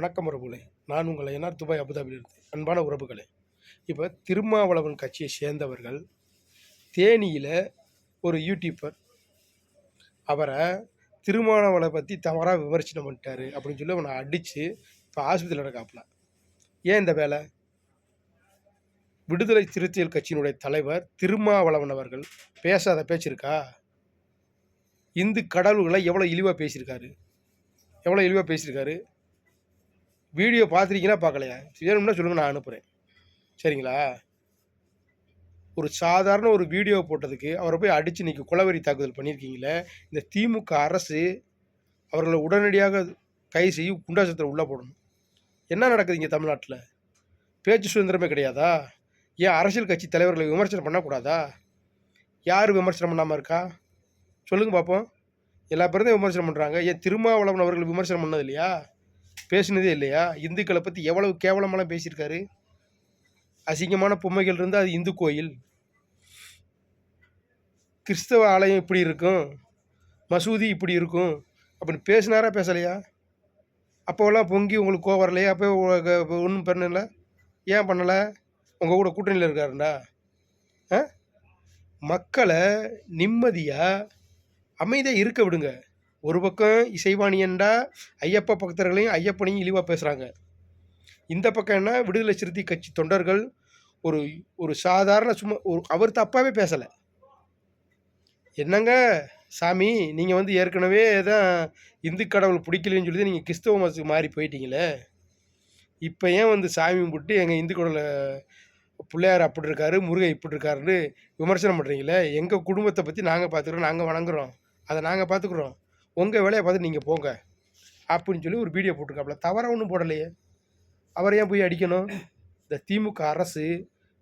வணக்கம் உறவுகளே. நான் உங்களை என்ஆர் துபாய் அபுதாபிலிருந்து அன்பான உறவுகளே. இப்போ திருமாவளவன் கட்சியை சேர்ந்தவர்கள் தேனியில் ஒரு யூடியூபர் அவரை திருமாவளவனை பற்றி தவறாக விமர்சனம் பண்ணிட்டாரு அப்படின்னு சொல்லி அவனை அடித்து இப்போ ஆஸ்பத்திரியில் நடக்காப்புல. ஏன் இந்த வேலை? விடுதலை சிறுத்தைகள் கட்சியினுடைய தலைவர் திருமாவளவன் அவர்கள் பேசாத பேச்சிருக்கா இந்து கடவுள்களை எவ்வளோ இழிவாக பேசியிருக்காரு? எவ்வளோ இழிவாக பேசியிருக்காரு? வீடியோ பார்த்துருக்கீங்களா? பார்க்கலையா? வேணும்னா சொல்லுங்கள் நான் அனுப்புகிறேன் சரிங்களா? ஒரு சாதாரண ஒரு வீடியோ போட்டதுக்கு அவரை போய் அடித்து இன்றைக்கி குலவெறி தாக்குதல் பண்ணியிருக்கீங்களே இந்த திமுக அரசு அவர்களை உடனடியாக கை செய்ய குண்டாசத்தில் உள்ளே போடணும். என்ன நடக்குது இங்கே தமிழ்நாட்டில்? பேச்சு சுதந்திரமே கிடையாதா? ஏன் அரசியல் கட்சி தலைவர்களை விமர்சனம் பண்ணக்கூடாதா? யார் விமர்சனம் பண்ணாமல் இருக்கா? சொல்லுங்கள் பார்ப்போம் எல்லா பேரும் தான் விமர்சனம் பண்ணுறாங்க ஏன் திருமாவளவன் அவர்கள் விமர்சனம் பண்ணது இல்லையா? பேசினதே இல்லையா? இந்துக்களை பற்றி எவ்வளவு கேவலமெல்லாம் பேசியிருக்காரு? அசிங்கமான பொம்மைகள் இருந்தால் அது இந்து கோயில். கிறிஸ்தவ ஆலயம் இப்படி இருக்கும். மசூதி இப்படி இருக்கும். அப்படின்னு பேசினாரா பேசலையா? அப்போவெல்லாம் பொங்கி உங்களுக்கு கோவம் வரலையா? அப்போ ஒன்றும் பண்ணல? ஏன் பண்ணலை? உங்கள் கூட கூட்டணியில் இருக்காருண்டா. ஆ? மக்களை நிம்மதியாக அமைதியாக இருக்க விடுங்க. ஒரு பக்கம் இசைவாணியன்டா ஐயப்ப பக்தர்களையும் ஐயப்பனையும் இழிவாக பேசுகிறாங்க இந்த பக்கம் என்ன? விடுதலை சிறுத்தை கட்சி தொண்டர்கள் ஒரு ஒரு சாதாரண சும்மா ஒரு அவர் தப்பாகவே பேசலை. என்னங்க? சாமி நீங்கள் வந்து ஏற்கனவே தான் இந்து கடவுள் பிடிக்கலன்னு சொல்லி நீங்கள் கிறிஸ்தவ மதத்துக்கு மாறி போயிட்டீங்களே. இப்போ ஏன் வந்து சாமி கும்பிட்டு எங்கள் இந்து கடவுளை பிள்ளையார் அப்படி இருக்காரு முருகன் இப்படி இருக்காருன்னு விமர்சனம் பண்ணுறீங்களே எங்கள் குடும்பத்தை பற்றி நாங்கள் பார்த்துக்குறோம் நாங்கள் வணங்குறோம். அதை நாங்கள் பார்த்துக்குறோம் உங்கள் வேலையை பார்த்து நீங்கள் போங்க அப்படின்னு சொல்லி ஒரு வீடியோ போட்டிருக்காப்புல. தவறாக ஒன்றும் போடலையே. அவரை ஏன் போய் அடிக்கணும்? இந்த திமுக அரசு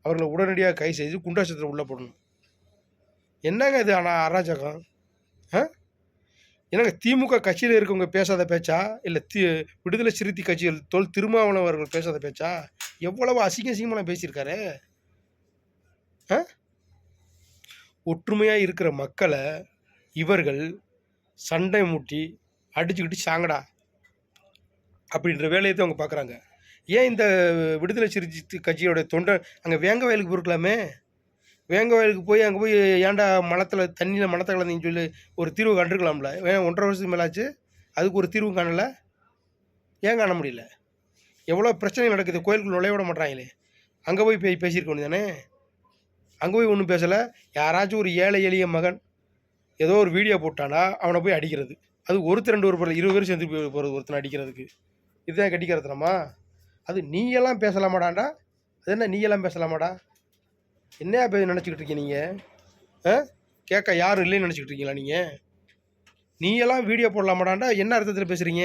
அவர்களை உடனடியாக கை செய்து குண்டாசத்தில் உள்ளே போடணும். என்னங்க இது ஆனால் அராஜகம்? ஆ? என்னங்க திமுக கட்சியில் இருக்கவங்க பேசாத பேச்சா? இல்லை தி விடுதலை சிறுத்தை கட்சிகள் தொல் திருமாவளவன் அவர்கள் பேசாத பேச்சா? எவ்வளவு அசிங்க அசிங்கமாக பேசியிருக்காரு. ஆ? ஒற்றுமையாக இருக்கிற மக்களை இவர்கள் சண்டை மூட்டி அடிச்சுக்கிட்டு சாங்கடா அப்படின்ற வேலையை தான் அவங்க பார்க்குறாங்க. ஏன் இந்த விடுதலை சிறுத்தை கட்சியோட தொண்டை அங்கே வேங்க வயலுக்கு போயிருக்கலாமே வேங்க வயலுக்கு போய் அங்கே போய் ஏன்டா மலத்தில் தண்ணியில் மலத்தை கலந்தீங்கன்னு சொல்லி ஒரு தீர்வு கண்டிருக்கலாம்ல? ஏன் ஒன்றரை வருஷத்துக்கு மேலாச்சு அதுக்கு ஒரு தீர்வு காணலை? ஏன் காண முடியல? எவ்வளோ பிரச்சனை நடக்குது? கோயிலுக்கு நுழைய விட மாட்டாங்களே அங்கே போய் பே பேசியிருக்க வேண்டியதானே அங்கே போய் ஒன்றும் பேசலை. யாராச்சும் ஒரு ஏழை எளிய மகன் ஏதோ ஒரு வீடியோ போட்டானா அவனை போய் அடிக்கிறது. அது ஒருத்தர் ரெண்டு ஒரு இருபது பேர் சேர்ந்து போய் போகிறது ஒருத்தனை அடிக்கிறதுக்கு. இதுதான் கட்டிக்கிறதுனமா அது நீயெல்லாம் பேசலாமாடாண்டா? அது என்ன நீயெல்லாம் பேசலாமாடா? என்னையா போய் நினச்சிக்கிட்டு இருக்கீங்க நீங்கள் ஆ? கேட்க யாரும் இல்லைன்னு நினச்சிக்கிட்டு இருக்கீங்களா நீங்கள் நீயெல்லாம் வீடியோ போடலாமாடாண்டா? என்ன அர்த்தத்தில் பேசுகிறீங்க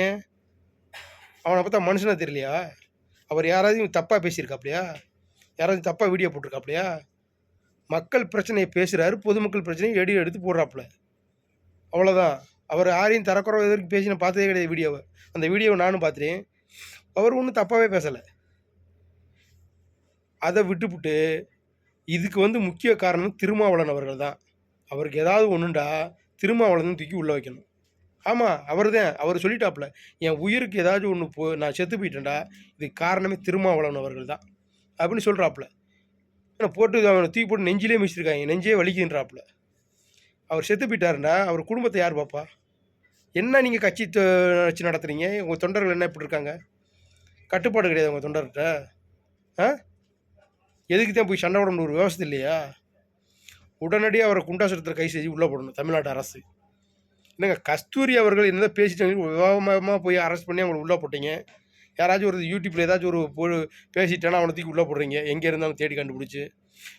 அவனை பார்த்தா மனுஷனாக தெரியலையா? அவர் யாராவது தப்பாக பேசியிருக்காப்லையா? யாராவது தப்பாக வீடியோ போட்டிருக்காப்லையா? மக்கள் பிரச்சனையை பேசுகிறாரு பொதுமக்கள் பிரச்சனையை எடி எடுத்து போடுறாப்புல. அவ்வளோதான் அவர் யாரையும் தரக்குறவு எதிர்க்கு பேசி நான் பார்த்ததே கிடையாது வீடியோவை அந்த வீடியோவை நானும் பார்த்துட்டேன். அவர் ஒன்றும் தப்பாகவே பேசலை. அதை விட்டுப்புட்டு இதுக்கு வந்து முக்கிய காரணம் திருமாவளவன் அவர்கள் தான். அவருக்கு ஏதாவது ஒன்றுண்டா திருமாவளவன் தூக்கி உள்ளே வைக்கணும். ஆமாம் அவர் தான் அவர் சொல்லிட்டாப்புல என் உயிருக்கு ஏதாச்சும் ஒன்று போ நான் செத்து போயிட்டேன்டா. இதுக்கு காரணமே திருமாவளவன் அவர்கள் தான். அப்படின்னு சொல்கிறாப்புல ஆனால் போட்டு அவனை தூக்கி போட்டு நெஞ்சிலே மிச்சிருக்காங்க நெஞ்சே வலிக்குன்றாப்புல அவர் செத்து போயிட்டாருன்னா அவர் குடும்பத்தை யார் பார்ப்பா என்ன நீங்கள் கட்சி வச்சு நடத்துகிறீங்க உங்கள் தொண்டர்கள் என்ன இப்படி இருக்காங்க? கட்டுப்பாடு கிடையாது உங்கள் தொண்டர்கிட்ட. ஆ? எதுக்கு தான் போய் சண்டை போடணும் ஒரு விவசாயம் இல்லையா? உடனடியாக அவரை குண்டாசுரத்தில் கை செஞ்சு உள்ளே போடணும் தமிழ்நாட்டு அரசு. என்னங்க கஸ்தூரி அவர்கள் என்னதான் பேசிட்டாங்க விவாதமாக போய் அரெஸ்ட் பண்ணி அவங்களை உள்ளே போட்டீங்க. யாராச்சும் ஒரு யூடியூப்பில் ஏதாச்சும் ஒரு பேசிட்டேன்னா அவனை தூக்கி உள்ளே போடுறீங்க. எங்கே இருந்தாலும் தேடி கண்டுபிடிச்சி.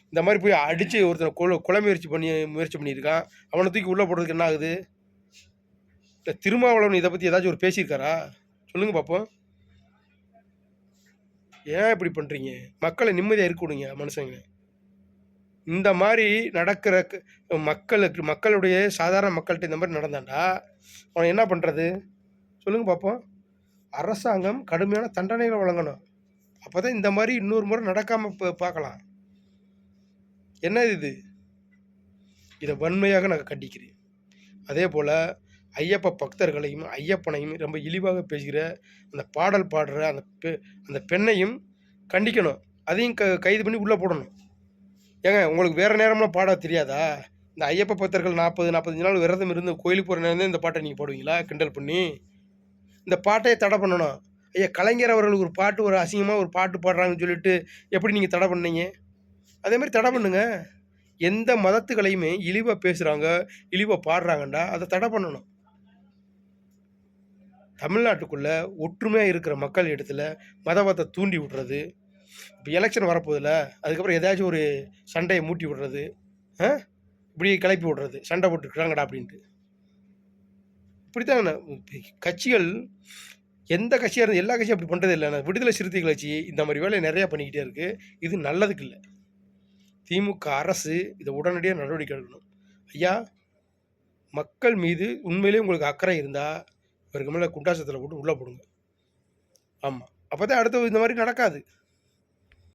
இந்த மாதிரி போய் அடித்து ஒருத்தனை கொலை கொலை முயற்சி பண்ணி முயற்சி பண்ணியிருக்கான். அவனை தூக்கி உள்ளே போடுறதுக்கு என்ன ஆகுது? இல்லை திருமாவளவன் இதை பற்றி ஏதாச்சும் ஒரு பேசியிருக்காரா? சொல்லுங்கள் பார்ப்போம் ஏன் இப்படி பண்ணுறீங்க மக்களை நிம்மதியாக இருக்க விடுங்க மனுஷங்க இந்த மாதிரி நடக்கிற க- மக்களுக்கு மக்களுடைய சாதாரண மக்கள்கிட்ட இந்த மாதிரி நடந்தாண்டா? அவன் என்ன பண்ணுறது சொல்லுங்கள் பார்ப்போம் அரசாங்கம் கடுமையான தண்டனைகளை வழங்கணும். அப்போ தான் இந்த மாதிரி இன்னொரு முறை நடக்காமல் பார்க்கலாம். என்ன இது? இதை வன்மையாக நான் கண்டிக்கிறேன். அதே போல் ஐயப்ப பக்தர்களையும் ஐயப்பனையும் ரொம்ப இழிவாக பேசுகிற அந்த பாடல் பாடுற அந்த பெ அந்த பெண்ணையும் கண்டிக்கணும். அதையும் க கைது பண்ணி உள்ளே போடணும். ஏங்க உங்களுக்கு வேறு நேரம்லாம் பாட தெரியாதா? இந்த ஐயப்ப பக்தர்கள் நாற்பது நாற்பத்தஞ்சு நாள் விரதம் இருந்து கோயிலுக்கு போகிற நேரம் இந்த பாட்டை நீங்கள் பாடுவீங்களா? கிண்டல் பண்ணி. இந்த பாட்டையே தடை பண்ணணும். ஐயா கலைஞர் அவர்களுக்கு ஒரு பாட்டு ஒரு அசிங்கமாக ஒரு பாட்டு பாடுறாங்கன்னு சொல்லிட்டு எப்படி நீங்கள் தடை பண்ணீங்க? அதே மாதிரி தடை பண்ணுங்க. எந்த மதத்துகளையுமே இழிவாக பேசுகிறாங்க இழிவாக பாடுறாங்கண்டா அதை தடை பண்ணணும். தமிழ்நாட்டுக்குள்ளே ஒற்றுமையாக இருக்கிற மக்கள் இடத்துல மதவாதத்தை தூண்டி விடுறது இப்போ எலெக்ஷன் வரப்போதில்ல அதுக்கப்புறம் ஏதாச்சும் ஒரு சண்டையை மூட்டி விடுறது ஆ? இப்படி கிளப்பி விடுறது சண்டை போட்டுருக்குறாங்கடா அப்படின்ட்டு. இப்படித்தாங்க கட்சிகள் எந்த கட்சியாக இருந்து எல்லா கட்சியும் அப்படி பண்ணுறது இல்லை விடுதலை சிறுத்தைகள் கட்சி இந்த மாதிரி வேலையை நிறையா பண்ணிக்கிட்டே இருக்குது இது நல்லதுக்கு இல்லை. திமுக அரசு இதை உடனடியாக நடவடிக்கை எடுக்கணும். ஐயா மக்கள் மீது உண்மையிலேயே உங்களுக்கு அக்கறை இருந்தால் இவருக்கு மேலே குண்டாசத்தில் போட்டு உள்ளே போடுங்க. ஆமாம் அப்போ தான் அடுத்த இந்த மாதிரி நடக்காது.